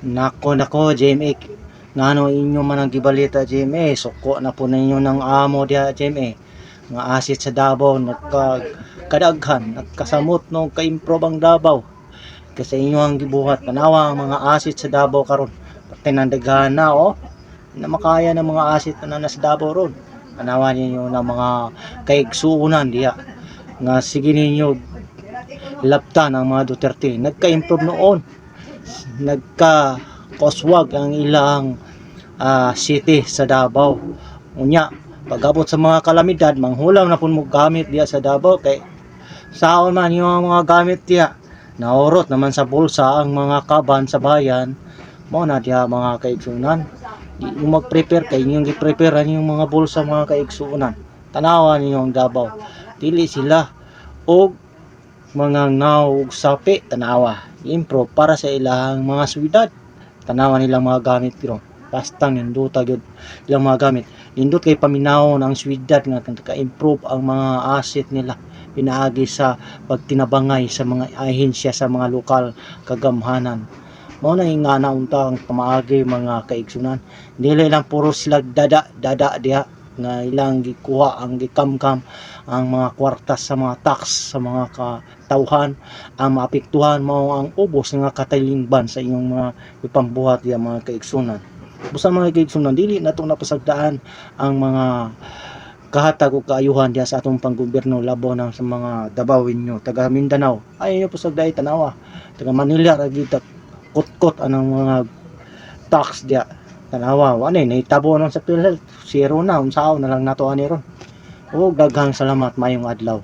Nako nako GMA ngano inyo man ang gibalita GMA suko na po ninyo ng amo dia GMA nga asit sa Davao nagka kadaghan nagkasamot no ka-improve ang Davao. Kasi inyo ang gibuhat. Tanawa ang mga asit sa Davao karon. Pati na oh. Na makaya ng mga asit na nasa Davao ron. Tanawa ninyo ng mga kaigsuunan diya. Nga sige ninyo laptan ang mga Duterte. Nagka-improve noon nagka koswag ang ilang ah, city sa Davao. Unya, pagabot sa mga kalamidad, manghulam na pun mo gamit diya sa Davao kay saon man yung mga gamit diya. Naurot naman sa bulsa ang mga kaban sa bayan. Mo na diya mga kaigsunan. Mo mag-prepare kay inyong gi-prepare yung mga bulsa mga kaigsunan. Tanawan niyo ang Davao. Dili sila og mga ngaw ug sapi tanawa. Improve para sa ilang mga swidad. Tanawa nilang mga gamit pero basta ninduta gyud ilang mga gamit. Nindot kay paminawon ang swidad nga ka-improve ang mga asset nila. Pinaagi sa pagtinabangay sa mga ahensya sa mga lokal kagamhanan. Mao na nga naunta ang pamaagi mga kaigsunan. Dili lang puro sila dada dada diha nga ilang gikuha ang gikamkam ang mga kwartas sa mga tax sa mga katawhan. Ang maapektuhan mao ang ubos nga katalingban sa inyong mga ipambuhat ya mga kaigsunan. Busa mga kaigsunan dili nato napasagdaan ang mga kahatag o kaayuhan diya sa atong panggobyerno labo na sa mga Dabawin nyo taga Mindanao. Ay nyo tanawa taga Manila ra gid kutkot anang mga tax diya tanawa wani nahitabo nang sa PhilHealth zero na unsaon na lang nato ani ron. O daghang salamat mayong adlaw